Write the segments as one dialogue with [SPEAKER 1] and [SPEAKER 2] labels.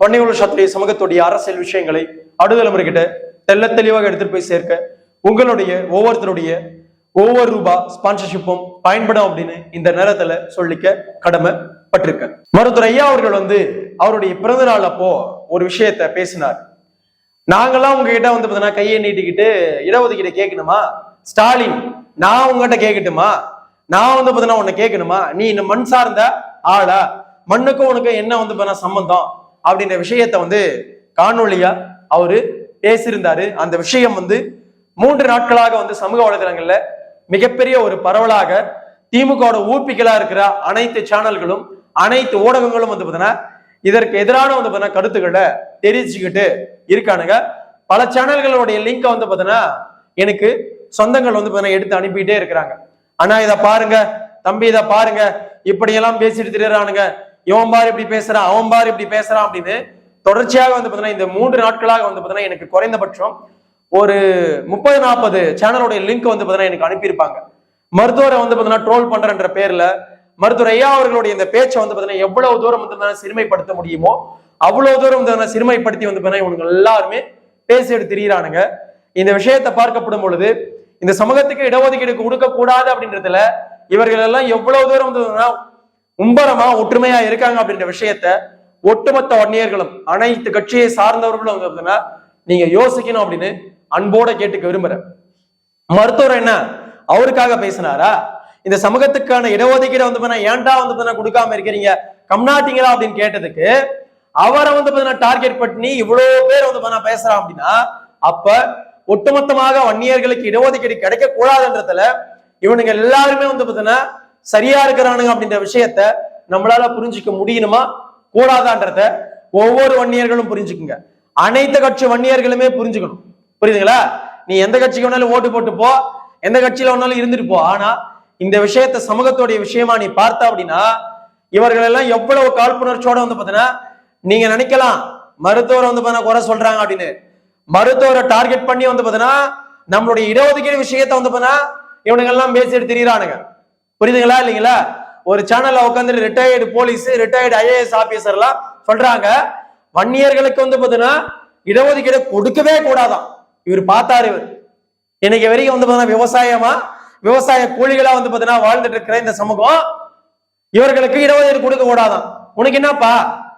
[SPEAKER 1] வன்னியகுல சத்திரிய சமூகத்துடைய அரசியல் விஷயங்களை அடுதலைமுறைகிட்ட தெல்ல தெளிவாக எடுத்துட்டு போய் சேர்க்க உங்களுடைய ஒவ்வொருத்தருடைய ஒவ்வொரு ரூபா ஸ்பான்சர்ஷிப்பும் பயன்படும் அப்படின்னு இந்த நேரத்துல சொல்லிக்க கடமைப்பட்டிருக்கேன் மருத்துவர் ஐயா அவர்கள் வந்து அவருடைய பிறந்த நாள் அப்போ ஒரு விஷயத்த பேசினார். நாங்கெல்லாம் உங்ககிட்ட வந்து பார்த்தீங்கன்னா கையை நீட்டிக்கிட்டு இடஒதுக்கீடு கேட்கணுமா? ஸ்டாலின் நான் உங்ககிட்ட கேட்கட்டுமா? நான் வந்து பார்த்தீங்கன்னா உன்னை கேட்கணுமா? நீ இன்னும் மண் சார்ந்த ஆளா? மண்ணுக்கும் உனக்கு என்ன வந்து பார்த்தீங்கன்னா சம்பந்தம்? அப்படின்ற விஷயத்த வந்து காணொலியா அவரு பேசியிருந்தாரு. அந்த விஷயம் வந்து மூன்று நாட்களாக வந்து சமூக வலைதளங்கள்ல மிகப்பெரிய ஒரு பரவலாக திமுகவோட ஊப்பிகளா இருக்கிற அனைத்து சேனல்களும் அனைத்து ஊடகங்களும் வந்து பார்த்தீங்கன்னா இதற்கு எதிரான வந்து பார்த்தீங்கன்னா கருத்துக்களை தெரிவிச்சுக்கிட்டு இருக்கானுங்க. பல சேனல்களுடைய லிங்கை வந்து பார்த்தீங்கன்னா எனக்கு சொந்தங்கள் வந்து பார்த்தீங்கன்னா எடுத்து அனுப்பிட்டே இருக்கிறாங்க. அண்ணா இதை பாருங்க. தம்பி இதை பாருங்க. இப்படியெல்லாம் பேசிட்டு திரியறானுங்க. இவன் பாரு இப்படி பேசுறான் அவன் பாரு இப்படி பேசுறான் அப்படின்னு தொடர்ச்சியாக வந்து பார்த்தீங்கன்னா இந்த மூன்று நாட்களாக வந்து பார்த்தீங்கன்னா எனக்கு குறைந்தபட்சம் ஒரு முப்பது நாற்பது சேனலோடைய லிங்க் வந்து பார்த்தீங்கன்னா எனக்கு அனுப்பியிருப்பாங்க. மருத்துவரை வந்து பார்த்தீங்கன்னா ட்ரோல் பண்றன்ற பேர்ல மருத்துவர் ஐயா அவர்களுடைய இந்த பேச்சை வந்து பார்த்தீங்கன்னா எவ்வளவு தூரம் வந்து சிறுமைப்படுத்த முடியுமோ அவ்வளவு தூரம் வந்து சிறுமைப்படுத்தி வந்து பார்த்தீங்கன்னா இவங்க எல்லாருமே பேசிட்டு திரியிறானுங்க இந்த விஷயத்தை பார்க்கப்படும் பொழுது இந்த சமூகத்துக்கு இடஒதுக்கீடு கொடுக்க கூடாது அப்படின்றதுல இவர்கள் எல்லாம் எவ்வளவு தூரம் வந்து மும்பரமா ஒற்றுமையா இருக்காங்க அப்படின்ற விஷயத்த ஒட்டுமொத்த வன்னியர்களும் அனைத்து கட்சியை சார்ந்தவர்களும் வந்து நீங்க யோசிக்கணும் அப்படின்னு அன்போட கேட்டுக்க விரும்புறேன் மருத்துவர் என்ன? அவருக்காக பேசினாரா? இந்த சமூகத்துக்கான இடஒதுக்கீடு வந்து பார்த்தீங்கன்னா ஏன்டா வந்து பார்த்தீங்கன்னா கொடுக்காம இருக்கிறீங்க? கம்நாட்டிங்களா அப்படின்னு கேட்டதுக்கு அவரை வந்து பார்த்தீங்கன்னா டார்கெட் பண்ணி இவ்வளவு பேர் வந்து பார்த்தீங்கன்னா பேசுறான் அப்படின்னா அப்ப ஒட்டுமொத்தமாக வன்னியர்களுக்கு இடஒதுக்கீடு கிடைக்க கூடாதுன்றதுல இவனுங்க எல்லாருமே வந்து பார்த்தீங்கன்னா சரியா இருக்கிறானுங்க அப்படின்ற விஷயத்த நம்மளால புரிஞ்சுக்க முடியணுமா? கூடாதான்றத ஒவ்வொரு வன்னியர்களும் புரிஞ்சுக்குங்க. அனைத்து கட்சி வன்னியர்களுமே புரிஞ்சுக்கணும். புரியுதுங்களா? நீ எந்த கட்சிக்கு வேணாலும் ஓட்டு போட்டு போ. எந்த கட்சியில வேணாலும் இருந்துட்டு போ. ஆனா இந்த விஷயத்த சமூகத்துடைய விஷயமா நீ பார்த்த அப்படின்னா இவர்கள் எல்லாம் எவ்வளவு காழ்ப்புணர்ச்சியோட வந்து பாத்தீங்கன்னா நீங்க நினைக்கலாம் மருத்துவர் வந்து பாத்தீங்கன்னா குறை சொல்றாங்க அப்படின்னு. மருத்துவரை டார்கெட் பண்ணி வந்து பாத்தீங்கன்னா நம்மளுடைய இடஒதுக்கீடு விஷயத்த வந்து பாத்தீங்கன்னா இவனுங்க எல்லாம் பேசிட்டு திரியிறானுங்க. புரியுதுங்களா இல்லைங்களா? ஒரு சேனல்ல உட்காந்து ரிட்டையர்டு போலீஸ் ரிட்டையர்டு ஐஏஎஸ் ஆபீசர்லாம் சொல்றாங்க வன்னியர்களுக்கு வந்து பாத்தீங்கன்னா இடஒதுக்கீடு கொடுக்கவே கூடாதாம். இவர் பார்த்தாரு இவர். இன்னைக்கு வரைக்கும் வந்து பாத்தீங்கன்னா விவசாயமா விவசாய கூலிகளா வந்து பாத்தீங்கன்னா வாழ்ந்துட்டு இருக்கிற இந்த சமூகம் இவர்களுக்கு இடஒதுக்கீடு கொடுக்க கூடாதான் உனக்கு என்னப்பா?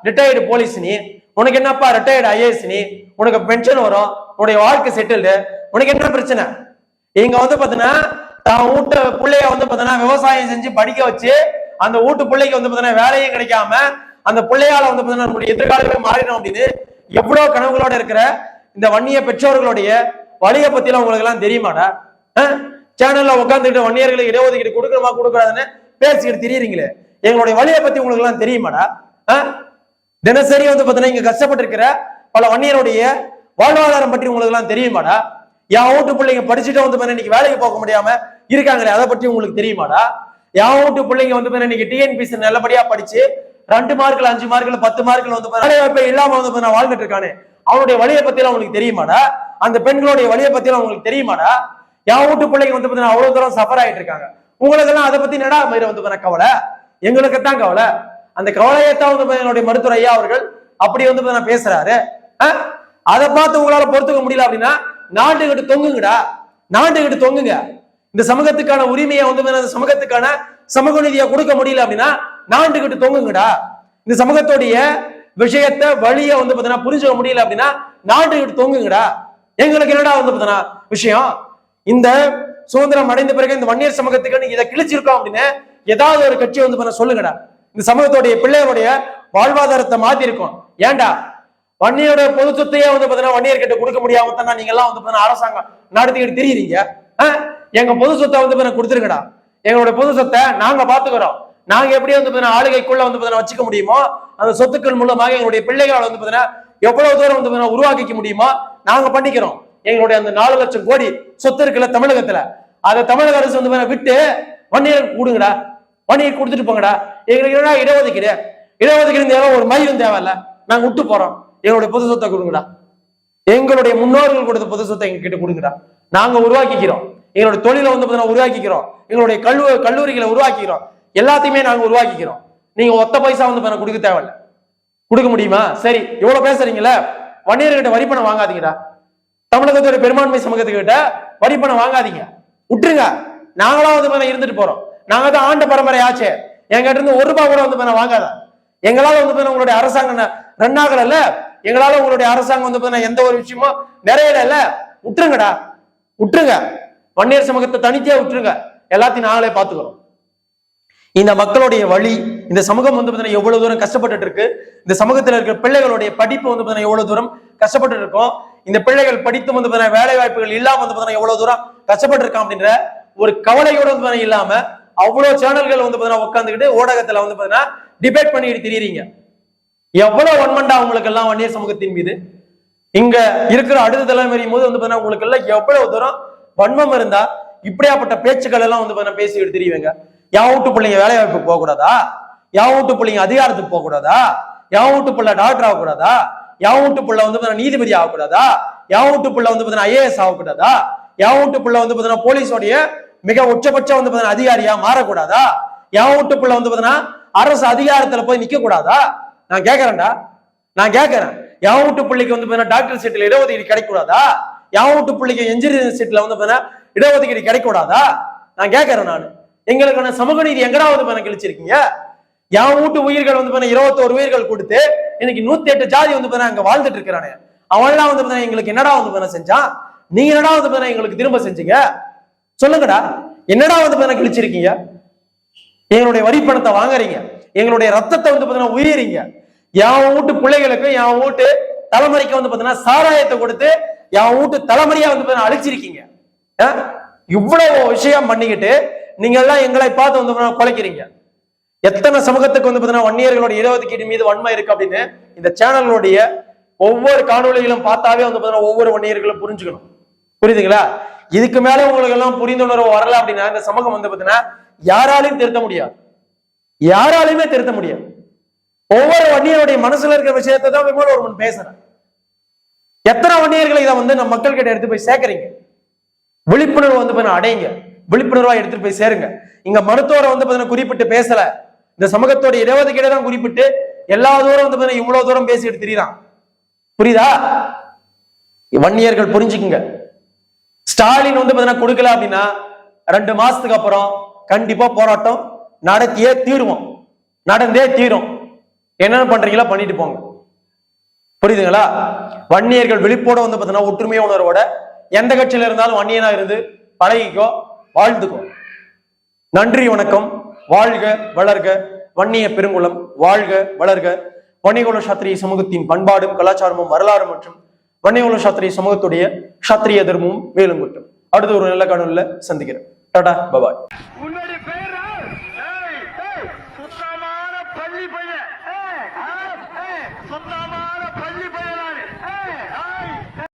[SPEAKER 1] ரிட்டையர்டு போலீஸ் நீ. உனக்கு என்னப்பா? ரிட்டையர்டு ஐஏஎஸ் நீ. உனக்கு பென்ஷன் வரும். உன்னுடைய வாழ்க்கை செட்டில்டு உனக்கு என்ன பிரச்சனை? இங்க வந்து பாத்தீங்கன்னா தான் வீட்டு பிள்ளைய வந்து பாத்தீங்கன்னா விவசாயம் செஞ்சு படிக்க வச்சு அந்த வீட்டு பிள்ளைக்கு வந்து பாத்தீங்கன்னா வேலையும் கிடைக்காம அந்த பிள்ளையால வந்து பாத்தீங்கன்னா நம்மளுடைய எதிர்காலமே மாறிடும் அப்படின்னு எவ்வளவு கனவுகளோட இருக்கிற இந்த வன்னிய பெற்றோர்களுடைய வழியை பத்தி எல்லாம் உங்களுக்கு எல்லாம் தெரியுமாடா சேனல்ல உட்காந்துக்கிட்டு வன்னியர்களுக்கு இடஒதுக்கீடு கொடுக்கணுமா கொடுக்கூடாதுன்னு பேசிக்கிட்டு தெரியுறீங்களே. எங்களுடைய வழியை பத்தி உங்களுக்கு எல்லாம் தெரியுமாடா தினசரி வந்து பாத்தீங்கன்னா இங்க கஷ்டப்பட்டு இருக்கிற பல வன்னியருடைய வாழ்வாதாரம் பற்றி உங்களுக்கு எல்லாம் தெரியுமாடா? என் வீட்டு பிள்ளைங்க படிச்சுட்டு வந்து பாத்தீங்கன்னா இன்னைக்கு வேலைக்கு போக முடியாம இருக்காங்களே அதை பற்றி உங்களுக்கு தெரியுமாடா? என் வீட்டு பிள்ளைங்க வந்து பாத்தீங்கன்னா இன்னைக்கு டிஎன்பிசி நல்லபடியா படிச்சு ரெண்டு மார்க்ல அஞ்சு மார்க்ல பத்து மார்க்ல வந்து பாத்தீங்கன்னா இல்லாம வந்து பாத்தீங்கன்னா வாழ்ந்துட்டு இருக்கானே. அவனுடைய வழியை பத்தி எல்லாம் உங்களுக்கு தெரியுமாடா? அந்த பெண்களுடைய வழியை பத்தி எல்லாம் உங்களுக்கு தெரியுமாடா? என் வீட்டு பிள்ளைங்க வந்து பார்த்தீங்கன்னா அவ்வளவு தூரம் சஃபர் ஆயிட்டு இருக்காங்க. உங்களுக்கு எல்லாம் அதை பத்தி என்னடா மயிரை வந்து கவலை? எங்களுக்கு தான் கவலை. அந்த கவலையைத்தான் வந்து என்னுடைய மருத்துவர் ஐயா அவர்கள் அப்படி வந்து நான் பேசுறாரு. அதை பார்த்து உங்களால பொறுத்துக்க முடியல அப்படின்னா நாட்டுக்கிட்டு தொங்குங்கடா. நாட்டுக்கிட்டு தொங்குங்க. இந்த சமூகத்துக்கான உரிமையை வந்து அந்த சமூகத்துக்கான சமூக நிதியை கொடுக்க முடியல அப்படின்னா நாண்டுகிட்டு தொங்குங்கடா. இந்த சமூகத்துடைய விஷயத்த வழிய வந்து பாத்தீங்கன்னா புரிஞ்சுக்க முடியல அப்படின்னா நாண்டுகிட்டு தொங்குங்கடா. எங்களுக்கு என்னடா வந்து பாத்தீங்கன்னா விஷயம்? இந்த சுதந்திரம் அடைந்த பிறகு இந்த வன்னியர் சமூகத்துக்கு நீங்க இதை கிழிச்சிருக்கோம் அப்படின்னு ஏதாவது ஒரு கட்சி வந்து பண்ண சொல்லுங்கடா. இந்த சமூகத்துடைய பிள்ளைகளுடைய வாழ்வாதாரத்தை மாத்தி இருக்கோம் ஏன்டா? வன்னியோட பொது சொத்தையே வந்து பாத்தீங்கன்னா வன்னியர் கிட்ட கொடுக்க முடியாம தானே நீங்க எல்லாம் வந்து பாத்தீங்கன்னா அரசாங்கம் நடத்திக்கிட்டு தெரியுறீங்க. எங்க பொது சொத்தை வந்து பாத்தீங்கன்னா கொடுத்துருங்கடா. எங்களோட பொது சொத்தை நாங்க பாத்துக்கிறோம். நாங்க எப்படி வந்து பார்த்தீங்கன்னா ஆளுகைக்குள்ள வந்து பார்த்தீங்கன்னா வச்சுக்க முடியுமோ அந்த சொத்துக்கள் மூலமாக எங்களுடைய பிள்ளைகளால் வந்து பார்த்தீங்கன்னா எவ்வளவு தூரம் வந்து பாத்தீங்கன்னா உருவாக்கிக்க முடியுமோ நாங்க பண்ணிக்கிறோம். எங்களுடைய அந்த நாலு லட்சம் கோடி சொத்து இருக்குல்ல தமிழகத்துல. அதை தமிழக அரசு வந்து விட்டு வன்னியர் கொடுங்கடா. வன்னியர் கொடுத்துட்டு போங்கடா. எங்களுக்கு என்னடா இடஒதுக்கீடு? இடஒதுக்கீடு தேவை ஒரு மயிலும் தேவையில்ல. நாங்க விட்டு போறோம். எங்களுடைய பொது சொத்தை கொடுங்கடா. எங்களுடைய முன்னோர்கள் கொடுத்த பொது சொத்தை எங்க கிட்ட கொடுங்கடா. நாங்க உருவாக்கிக்கிறோம். எங்களுடைய தொழிலை வந்து பார்த்தீங்கன்னா உருவாக்கிக்கிறோம். எங்களுடைய கல்லூ கல்லூரிகளை உருவாக்கிக்கிறோம். எல்லாத்தையுமே நாங்கள் உருவாக்கிக்கிறோம். நீங்க ஒத்த பைசா வந்து பாத்தீங்கன்னா கொடுக்க தேவையில்ல. கொடுக்க முடியுமா? சரி இவ்வளவு பேசுறீங்களே வன்னியர்கிட்ட வரி பணம் வாங்காதீங்கடா. தமிழகத்தோட பெரும்பான்மை சமூகத்துக்கிட்ட வரி பணம் வாங்காதீங்க. விட்டுருங்க. நாங்களா வந்து பாத்தீங்கன்னா இருந்துட்டு போறோம். நாங்க தான் ஆண்ட பரம்பரை ஆச்சு. எங்கிட்ட இருந்து ஒரு ரூபாய் கூட வந்து பாத்தீங்கன்னா வாங்காத. எங்களால வந்து பாத்தீங்கன்னா உங்களுடைய அரசாங்கம் ரன் ஆகல எங்களால உங்களுடைய அரசாங்கம் வந்து பாத்தீங்கன்னா எந்த ஒரு விஷயமும் நிறையல விட்டுருங்கடா. விட்டுருங்க. வன்னியர் சமூகத்தை தனித்தே விட்டுருங்க. எல்லாத்தையும் நாங்களே பார்த்துக்கிறோம். இந்த மக்களுடைய வழி இந்த சமூகம் வந்து பாத்தீங்கன்னா எவ்வளவு தூரம் கஷ்டப்பட்டு இருக்கு. இந்த சமூகத்தில் இருக்கிற பிள்ளைகளுடைய படிப்பு வந்து பார்த்தீங்கன்னா எவ்வளவு தூரம் கஷ்டப்பட்டு இருக்கோம். இந்த பிள்ளைகள் படித்து வந்து பாத்தீங்கன்னா வேலை வாய்ப்புகள் இல்லாம வந்து பாத்தீங்கன்னா எவ்வளவு தூரம் கஷ்டப்பட்டு இருக்கான் அப்படின்ற ஒரு கவலையோட வந்து இல்லாம அவ்வளவு சேனல்கள் வந்து பார்த்தீங்கன்னா உட்காந்துக்கிட்டு ஊடகத்துல வந்து பாத்தீங்கன்னா டிபேட் பண்ணிட்டு திரியுறீங்க. எவ்வளவு ஒன்மண்டா உங்களுக்கு எல்லாம் வன்னியர் சமூகத்தின் மீது? இங்க இருக்கிற அடுத்த தலைமுறை போது வந்து பாத்தீங்கன்னா உங்களுக்கு எல்லாம் எவ்வளவு தூரம் வன்மம் இருந்தா இப்படியாப்பட்ட பேச்சுக்கள் எல்லாம் வந்து பாத்தீங்கன்னா பேசிக்கிட்டு தெரியுவீங்க என் வீட்டு பிள்ளைங்க வேலை வாய்ப்புக்கு போக கூடாதா என் வீட்டு பிள்ளைங்க அதிகாரத்துக்கு போக கூடாதா என் வீட்டு பிள்ளை டாக்டர் ஆகக்கூடாதா? என் வீட்டு பிள்ளை வந்து நீதிபதி ஆகக்கூடாதா? என் வீட்டு பிள்ளை வந்து பாத்தீங்கன்னா ஐஏஎஸ் ஆகக்கூடாதா? என் வீட்டு பிள்ளை வந்து பாத்தீங்கன்னா போலீஸோடைய மிக உச்சபட்சம் வந்து பாத்தீங்கன்னா அதிகாரியா மாறக்கூடாதா? என் வீட்டு பிள்ளை வந்து பாத்தீங்கன்னா அரசு அதிகாரத்துல போய் நிக்க கூடாதா நான் கேக்குறேன்டா. நான் கேக்குறேன். என் வீட்டு பிள்ளைக்கு வந்து பாத்தீங்கன்னா டாக்டர் சீட்டில் இடஒதுக்கீடு கிடைக்கூடாதா என் வீட்டு பிள்ளைக்கு இன்ஜினியரிங் சீட்ல வந்து பாத்தீங்கன்னா இடஒதுக்கீடு கிடைக்கூடாதா நான் கேட்கறேன் நான். எங்களுக்கான சமூக நீதி எங்கடாவது பண்ண கிழிச்சிருக்கீங்க? என் வீட்டு உயிர்கள் வந்து பண்ண இருபத்தோரு உயிர்கள் கொடுத்து இன்னைக்கு நூத்தி எட்டு ஜாதி வந்து பண்ண அங்க வாழ்ந்துட்டு இருக்கிறானே. அவன்லாம் வந்து பண்ண எங்களுக்கு என்னடா வந்து பண்ண செஞ்சான்? நீங்க என்னடா வந்து பண்ண எங்களுக்கு திரும்ப செஞ்சீங்க? சொல்லுங்கடா. என்னடா வந்து பண்ண கிழிச்சிருக்கீங்க? எங்களுடைய வரி பணத்தை வாங்குறீங்க. எங்களுடைய ரத்தத்தை வந்து பாத்தீங்கன்னா உயிரிங்க என் வீட்டு பிள்ளைகளுக்கு என் வீட்டு தலைமுறைக்கு வந்து பார்த்தீங்கன்னா சாராயத்தை கொடுத்து என் வீட்டு தலைமுறையா வந்து அழிச்சிருக்கீங்க. இவ்வளவு விஷயம் பண்ணிக்கிட்டு நீங்க எல்லாம் எங்களை பார்த்து வந்து குலைக்கிறீங்க. எத்தனை சமூகத்துக்கு வந்து பாத்தீங்கன்னா வன்னியர்களுடைய இடஒதுக்கீடு மீது வன்மை இருக்கு அப்படின்னு இந்த சேனலுடைய ஒவ்வொரு காணொளிகளும் பார்த்தாவே வந்து பாத்தீங்கன்னா ஒவ்வொரு வன்னியர்களும் புரிஞ்சுக்கணும். புரியுதுங்களா? இதுக்கு மேல உங்களுக்கு எல்லாம் புரிந்துணர்வு வரல அப்படின்னா இந்த சமூகம் வந்து பாத்தீங்கன்னா யாராலையும் திருத்த முடியாது. யாராலையுமே திருத்த முடியாது. ஒவ்வொரு வன்னியருடைய மனசுல இருக்கிற விஷயத்தை தான் விமல் பேசுறேன். எத்தனை வன்னியர்களை இதை வந்து நம்ம மக்கள் கிட்ட எடுத்து போய் சேர்க்கறீங்க விழிப்புணர்வு வந்து பார்த்தீங்கன்னா அடையுங்க. விழிப்புணர்வா எடுத்துட்டு போய் சேருங்க. இங்க மருத்துவரை வந்து பாத்தீங்கன்னா குறிப்பிட்டு பேசல. இந்த சமூகத்தோட இடஒதுக்கீடை தான் குறிப்பிட்டு எல்லா தூரம் வந்து பார்த்தீங்கன்னா இவ்வளவு தூரம் பேசிட்டு திரியறான் புரியுதா? வன்னியர்கள் புரிஞ்சுக்குங்க. ஸ்டாலின் வந்து பாத்தீங்கன்னா கொடுக்கல அப்படின்னா ரெண்டு மாசத்துக்கு அப்புறம் கண்டிப்பா போராட்டம் நடத்தியே தீருவோம். நடந்தே தீரும். என்னென்ன பண்றீங்களோ பண்ணிட்டு போங்க. புரியுதுங்களா? வன்னியர்கள் விழிப்போட வந்து பார்த்தீங்கன்னா ஒற்றுமை உணர்வோட எந்த கட்சியில இருந்தாலும் வன்னியனா இருந்து பழகிக்கோ வாழ்ந்துக்கோ. நன்றி வணக்கம். வாழ்க வளர்க. வன்னிய பெருங்குளம் வாழ்க வளர்க. வன்னியகுல சாத்திரிய சமூகத்தின் பண்பாடும் கலாச்சாரமும் வரலாறு மற்றும் வன்னியகுல சாத்திரிய சமூகத்துடைய சாத்திரிய தர்மமும் மேலும் கொட்டும். அடுத்து ஒரு நல்ல காணொலியில் சந்திக்கிறேன். Tata bye bye.